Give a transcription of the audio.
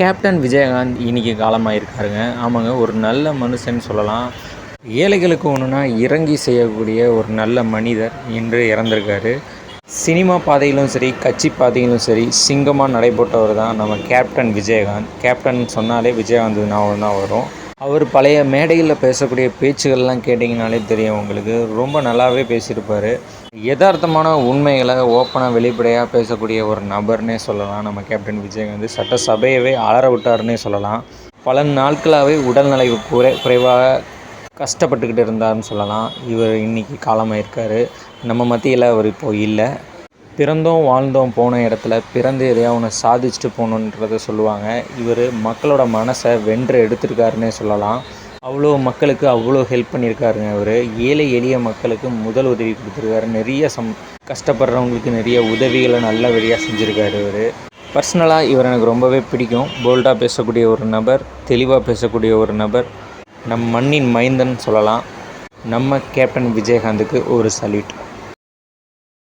Captain Vijayakanth இன்றைக்கி காலமாயிருக்காருங்க. ஆமாங்க ஒரு நல்ல மனுஷன் சொல்லலாம். ஏழைகளுக்கு ஒன்றுனா இறங்கி செய்யக்கூடிய ஒரு நல்ல மனிதர் இன்று இறந்திருக்காரு. சினிமா பாதையிலும் சரி கட்சி பாதையிலும் சரி சிங்கமாக நடைபெற்றவர் தான் நம்ம கேப்டன் விஜயகாந்த். கேப்டன் சொன்னாலே விஜயகாந்த் ஞாபகம் தான் வரும். அவர் பழைய மேடையில் பேசக்கூடிய பேச்சுகள்லாம் கேட்டிங்கனாலே தெரியும் உங்களுக்கு. ரொம்ப நல்லாவே பேசியிருப்பார். யதார்த்தமான உண்மைகளை ஓப்பனாக வெளிப்படையாக பேசக்கூடிய ஒரு நபர்னே சொல்லலாம். நம்ம கேப்டன் விஜயகாந்த் சட்டசபையவே அலற விட்டாருன்னே சொல்லலாம். பல நாட்களாகவே உடல்நிலை குறை குறைவாக கஷ்டப்பட்டுக்கிட்டு இருந்தாருன்னு சொல்லலாம். இவர் இன்றைக்கி காலமாக இருக்கார் நம்ம மத்தியில் அவர் இப்போது இல்லை. பிறந்தோம் வாழ்ந்தோம் போன இடத்துல பிறந்து எதையா ஒன்று சாதிச்சுட்டு போகணுன்றத சொல்லுவாங்க. இவர் மக்களோட மனசை வென்று எடுத்திருக்காருன்னே சொல்லலாம். அவ்வளோ மக்களுக்கு அவ்வளோ ஹெல்ப் பண்ணியிருக்காருங்க அவர் ஏழை எளிய மக்களுக்கு முதல் உதவி கொடுத்துருக்காரு. நிறைய சம் கஷ்டப்படுறவங்களுக்கு நிறைய உதவிகளை நல்லபடியாக செஞ்சுருக்காரு இவர். பர்சனலாக இவர் எனக்கு ரொம்பவே பிடிக்கும். போல்டாக பேசக்கூடிய ஒரு நபர் தெளிவாக பேசக்கூடிய ஒரு நபர் நம் மண்ணின் மைந்தன் சொல்லலாம். நம்ம கேப்டன் விஜயகாந்துக்கு ஒரு சல்யூட்